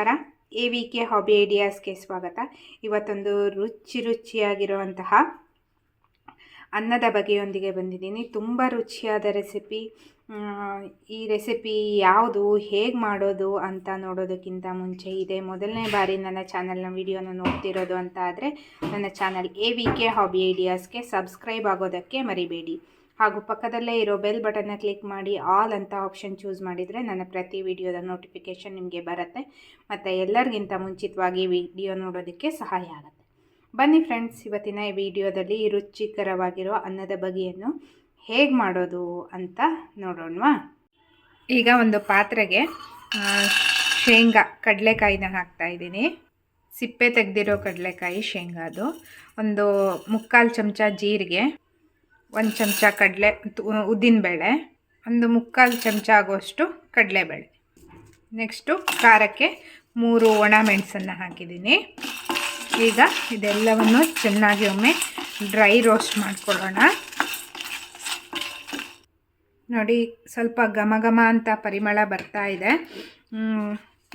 ನಮಸ್ಕಾರ. A V K hobby ಐಡಿಯಾಸ್ಗೆ ಸ್ವಾಗತ. ಇವತ್ತೊಂದು ರುಚಿ ರುಚಿಯಾಗಿರುವಂತಹ ಅನ್ನದ ಬಗೆಯೊಂದಿಗೆ ಬಂದಿದ್ದೀನಿ. ತುಂಬ ರುಚಿಯಾದ ರೆಸಿಪಿ. ಈ ರೆಸಿಪಿ ಯಾವುದು, ಹೇಗೆ ಮಾಡೋದು ಅಂತ ನೋಡೋದಕ್ಕಿಂತ ಮುಂಚೆ ಇದೆ ಮೊದಲನೇ ಬಾರಿ ನನ್ನ ಚಾನಲ್ನ ವಿಡಿಯೋನ ನೋಡ್ತಿರೋದು ಅಂತ ಆದರೆ, ನನ್ನ channel A V K hobby ಐಡಿಯಾಸ್ಗೆ subscribe ಆಗೋದಕ್ಕೆ ಮರಿಬೇಡಿ. ಹಾಗೂ ಪಕ್ಕದಲ್ಲೇ ಇರೋ ಬೆಲ್ ಬಟನ್ನ ಕ್ಲಿಕ್ ಮಾಡಿ ಆಲ್ ಅಂತ ಆಪ್ಷನ್ ಚೂಸ್ ಮಾಡಿದರೆ ನನ್ನ ಪ್ರತಿ ವಿಡಿಯೋದ ನೋಟಿಫಿಕೇಷನ್ ನಿಮಗೆ ಬರುತ್ತೆ. ಮತ್ತು ಎಲ್ಲರಿಗಿಂತ ಮುಂಚಿತವಾಗಿ ವಿಡಿಯೋ ನೋಡೋದಕ್ಕೆ ಸಹಾಯ ಆಗುತ್ತೆ. ಬನ್ನಿ ಫ್ರೆಂಡ್ಸ್ ಇವತ್ತಿನ ಈ ವಿಡಿಯೋದಲ್ಲಿ ರುಚಿಕರವಾಗಿರೋ ಅನ್ನದ ಬಗೆಯನ್ನು ಹೇಗೆ ಮಾಡೋದು ಅಂತ ನೋಡೋಣವಾ. ಈಗ ಒಂದು ಪಾತ್ರೆಗೆ ಶೇಂಗಾ, ಕಡಲೆಕಾಯಿನ ಹಾಕ್ತಾಯಿದ್ದೀನಿ ಸಿಪ್ಪೆ ತೆಗೆದಿರೋ ಕಡಲೆಕಾಯಿ ಶೇಂಗಾದು ಒಂದು ಮುಕ್ಕಾಲು ಚಮಚ ಜೀರಿಗೆ ಒಂದು ಚಮಚ ಕಡಲೆ ಉದ್ದಿನಬೇಳೆ, ಒಂದು ಮುಕ್ಕಾಲು ಚಮಚ ಆಗುವಷ್ಟು ಕಡಲೆಬೇಳೆ. ನೆಕ್ಸ್ಟು ಖಾರಕ್ಕೆ ಮೂರು ಒಣ ಮೆಣಸನ್ನು ಹಾಕಿದ್ದೀನಿ. ಈಗ ಇದೆಲ್ಲವನ್ನು ಚೆನ್ನಾಗಿ ಒಮ್ಮೆ ಡ್ರೈ ರೋಸ್ಟ್ ಮಾಡ್ಕೊಳ್ಳೋಣ. ನೋಡಿ, ಸ್ವಲ್ಪ ಘಮ ಘಮ ಅಂತ ಪರಿಮಳ ಬರ್ತಾ ಇದೆ.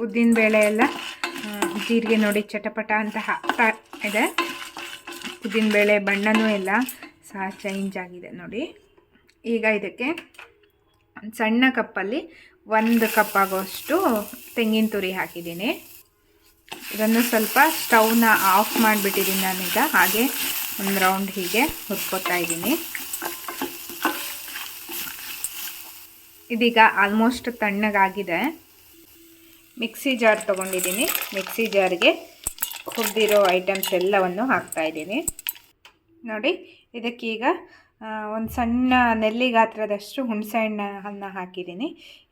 ಉದ್ದಿನ ಬೇಳೆ ಎಲ್ಲ ಜೀರಿಗೆ ನೋಡಿ ಚಟಪಟ ಅಂತ ಹಾಕ್ತಾ ಇದೆ. ಉದ್ದಿನಬೇಳೆ ಬಣ್ಣನೂ ಎಲ್ಲ ಸಹ ಚೇಂಜ್ ಆಗಿದೆ ನೋಡಿ. ಈಗ ಇದಕ್ಕೆ ಸಣ್ಣ ಕಪ್ಪಲ್ಲಿ ಒಂದು ಕಪ್ ಆಗೋಷ್ಟು ತೆಂಗಿನ ತುರಿ ಹಾಕಿದ್ದೀನಿ. ಇದನ್ನು ಸ್ವಲ್ಪ ಸ್ಟವ್ನ ಆಫ್ ಮಾಡಿಬಿಟ್ಟಿದ್ದೀನಿ ನಾನೀಗ. ಹಾಗೆ ಒಂದು ರೌಂಡ್ ಹೀಗೆ ಹುರ್ಕೋತಾ ಇದ್ದೀನಿ. ಇದೀಗ ಆಲ್ಮೋಸ್ಟ್ ತಣ್ಣಗಾಗಿದೆ. ಮಿಕ್ಸಿ ಜಾರ್ ತೊಗೊಂಡಿದ್ದೀನಿ. ಮಿಕ್ಸಿ ಜಾರ್ಗೆ ಹುರಿದಿರೋ ಐಟಮ್ಸ್ ಎಲ್ಲವನ್ನು ಹಾಕ್ತಾಯಿದ್ದೀನಿ ನೋಡಿ ಇದಕ್ಕೀಗ ಒಂದು ಸಣ್ಣ ನೆಲ್ಲಿ ಗಾತ್ರದಷ್ಟು ಹುಣಸೆ ಹಣ್ಣನ್ನು ಹಾಕಿದ್ದೀನಿ.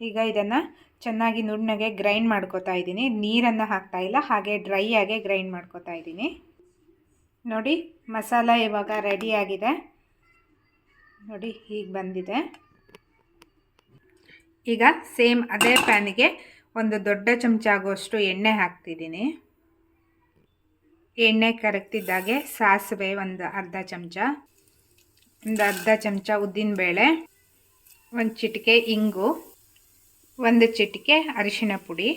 ಈಗ ಇದನ್ನು ಚೆನ್ನಾಗಿ ನುಣ್ಣಗೆ ಗ್ರೈಂಡ್ ಮಾಡ್ಕೋತಾ ಇದ್ದೀನಿ. ನೀರನ್ನು ಹಾಕ್ತಾ ಇಲ್ಲ, ಹಾಗೆ ಡ್ರೈ ಆಗಿ ಗ್ರೈಂಡ್ ಮಾಡ್ಕೋತಾ ಇದ್ದೀನಿ. ನೋಡಿ, ಮಸಾಲ ಇವಾಗ ರೆಡಿಯಾಗಿದೆ ನೋಡಿ, ಹೀಗೆ ಬಂದಿದೆ. ಈಗ ಸೇಮ್ ಅದೇ ಪ್ಯಾನಿಗೆ ಒಂದು ದೊಡ್ಡ ಚಮಚ ಆಗುವಷ್ಟು ಎಣ್ಣೆ ಹಾಕ್ತಿದ್ದೀನಿ. ಎಣ್ಣೆ ಕರಗ್ತಿದ್ದಾಗೆ ಸಾಸಿವೆ ಒಂದು ಅರ್ಧ ಚಮಚ. ಒಂದು ಅರ್ಧ ಚಮಚ ಉದ್ದಿನಬೇಳೆ ಒಂದು ಚಿಟಿಕೆ ಇಂಗು, ಒಂದು ಚಿಟಿಕೆ ಅರಿಶಿಣ ಪುಡಿ.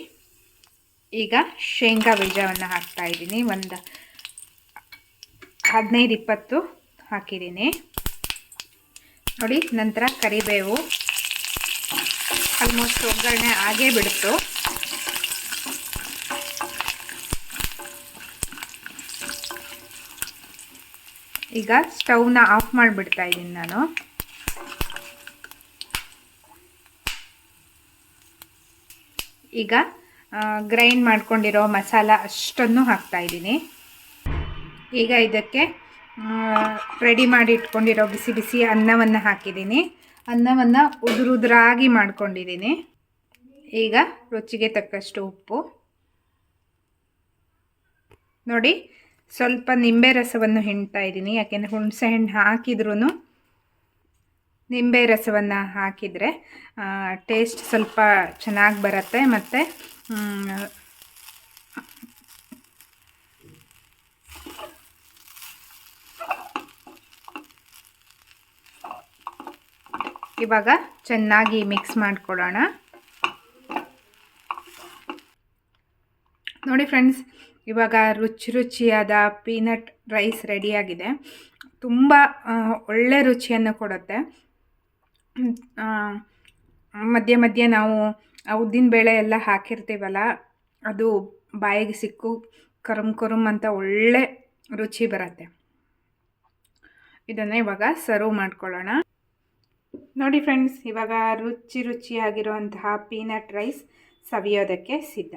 ಈಗ ಶೇಂಗಾ ಬೀಜವನ್ನು ಹಾಕ್ತಾಯಿದ್ದೀನಿ ಒಂದು ಹದಿನೈದು ಇಪ್ಪತ್ತು ಹಾಕಿದ್ದೀನಿ. ನೋಡಿ, ನಂತರ ಕರಿಬೇವು. ಆಲ್ಮೋಸ್ಟ್ ಒಗ್ಗರಣೆ ಆಗೇ ಬಿಡ್ತು. ಈಗ ಸ್ಟವ್ನ ಆಫ್ ಮಾಡಿಬಿಡ್ತಾ ಇದ್ದೀನಿ ನಾನು. ಈಗ ಗ್ರೈಂಡ್ ಮಾಡ್ಕೊಂಡಿರೋ ಮಸಾಲ ಅಷ್ಟನ್ನು ಹಾಕ್ತಾ ಇದ್ದೀನಿ. ಈಗ ಇದಕ್ಕೆ ರೆಡಿ ಮಾಡಿ ಇಟ್ಕೊಂಡಿರೋ ಬಿಸಿ ಬಿಸಿ ಅನ್ನವನ್ನು ಹಾಕಿದ್ದೀನಿ. ಅನ್ನವನ್ನು ಉದುರುದುರಾಗಿ ಮಾಡ್ಕೊಂಡಿದ್ದೀನಿ. ಈಗ ರುಚಿಗೆ ತಕ್ಕಷ್ಟು ಉಪ್ಪು. ನೋಡಿ ಸ್ವಲ್ಪ ನಿಂಬೆ ರಸವನ್ನು ಹಿಂಡ್ತಾ ಇದ್ದೀನಿ. ಯಾಕೆಂದರೆ ಹುಣಸೆ ಹಣ್ಣು ಹಾಕಿದ್ರೂ ನಿಂಬೆ ರಸವನ್ನು ಹಾಕಿದರೆ ಟೇಸ್ಟ್ ಸ್ವಲ್ಪ ಚೆನ್ನಾಗಿ ಬರುತ್ತೆ. ಮತ್ತು ಇವಾಗ ಚೆನ್ನಾಗಿ ಮಿಕ್ಸ್ ಮಾಡಿಕೊಡೋಣ. ನೋಡಿ ಫ್ರೆಂಡ್ಸ್, ಇವಾಗ ರುಚಿ ರುಚಿಯಾದ ಪೀನಟ್ ರೈಸ್ ರೆಡಿಯಾಗಿದೆ. ತುಂಬ ಒಳ್ಳೆ ರುಚಿಯನ್ನು ಕೊಡುತ್ತೆ. ಮಧ್ಯೆ ಮಧ್ಯೆ ನಾವು ಉದ್ದಿನ ಬೇಳೆ ಎಲ್ಲ ಹಾಕಿರ್ತೀವಲ್ಲ, ಅದು ಬಾಯಿಗೆ ಸಿಕ್ಕು ಕರುಮ್ ಕರುಮ್ ಅಂತ ಒಳ್ಳೆ ರುಚಿ ಬರುತ್ತೆ. ಇದನ್ನು ಇವಾಗ ಸರ್ವ್ ಮಾಡ್ಕೊಳ್ಳೋಣ. ನೋಡಿ ಫ್ರೆಂಡ್ಸ್, ಇವಾಗ ರುಚಿ ರುಚಿಯಾಗಿರುವಂತಹ ಪೀನಟ್ ರೈಸ್ ಸವಿಯೋದಕ್ಕೆ ಸಿದ್ಧ.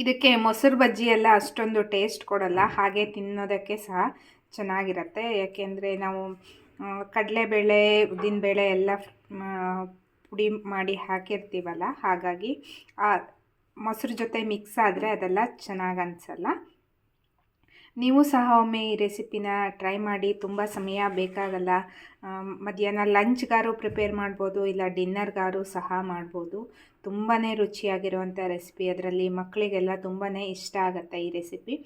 ಇದಕ್ಕೆ ಮೊಸರು ಬಜ್ಜಿ ಎಲ್ಲ ಅಷ್ಟೊಂದು ಟೇಸ್ಟ್ ಕೊಡಲ್ಲ, ಹಾಗೆ ತಿನ್ನೋದಕ್ಕೆ ಸಹ ಚೆನ್ನಾಗಿರುತ್ತೆ. ಯಾಕೆಂದರೆ ನಾವು ಕಡಲೆಬೇಳೆ, ಉದ್ದಿನಬೇಳೆ ಎಲ್ಲ ಪುಡಿ ಮಾಡಿ ಹಾಕಿರ್ತೀವಲ್ಲ, ಹಾಗಾಗಿ ಮೊಸರು ಜೊತೆ ಮಿಕ್ಸ್ ಆದರೆ ಅದೆಲ್ಲ ಚೆನ್ನಾಗಿ ಅನಿಸಲ್ಲ. ನೀವು ಸಹ ಒಮ್ಮೆ ಈ ರೆಸಿಪಿನ ಟ್ರೈ ಮಾಡಿ, ತುಂಬ ಸಮಯ ಬೇಕಾಗಲ್ಲ. ಮಧ್ಯಾಹ್ನ ಲಂಚ್ಗಾರು ಪ್ರಿಪೇರ್ ಮಾಡ್ಬೋದು, ಇಲ್ಲ ಡಿನ್ನರ್ಗಾರು ಸಹ ಮಾಡ್ಬೋದು. ತುಂಬಾ ರುಚಿಯಾಗಿರುವಂಥ ರೆಸಿಪಿ ಅದರಲ್ಲಿ. ಮಕ್ಕಳಿಗೆಲ್ಲ ತುಂಬಾ ಇಷ್ಟ ಆಗುತ್ತೆ ಈ ರೆಸಿಪಿ.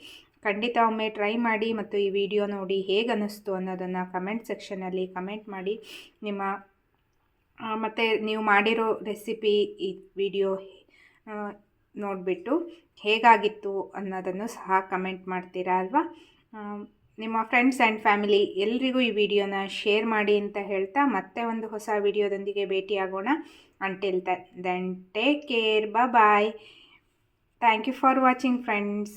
ಖಂಡಿತ ಒಮ್ಮೆ ಟ್ರೈ ಮಾಡಿ ಮತ್ತು ಈ ವಿಡಿಯೋ ನೋಡಿ ಹೇಗೆ ಅನ್ನಿಸ್ತು ಅನ್ನೋದನ್ನು ಕಮೆಂಟ್ ಸೆಕ್ಷನಲ್ಲಿ ಕಮೆಂಟ್ ಮಾಡಿ. ನಿಮ್ಮ ಮತ್ತು ನೀವು ಮಾಡಿರೋ ರೆಸಿಪಿ ಈ ವಿಡಿಯೋ ನೋಡಿಬಿಟ್ಟು ಹೇಗಾಗಿತ್ತು ಅನ್ನೋದನ್ನು ಸಹ ಕಮೆಂಟ್ ಮಾಡ್ತೀರಾ ಅಲ್ವಾ? ನಿಮ್ಮ ಫ್ರೆಂಡ್ಸ್ ಆ್ಯಂಡ್ ಫ್ಯಾಮಿಲಿ ಎಲ್ರಿಗೂ ಈ ವಿಡಿಯೋನ ಶೇರ್ ಮಾಡಿ ಅಂತ ಹೇಳ್ತಾ ಮತ್ತೆ ಒಂದು ಹೊಸ ವಿಡಿಯೋದೊಂದಿಗೆ ಭೇಟಿಯಾಗೋಣ. Until then take care bye thank you for watching friends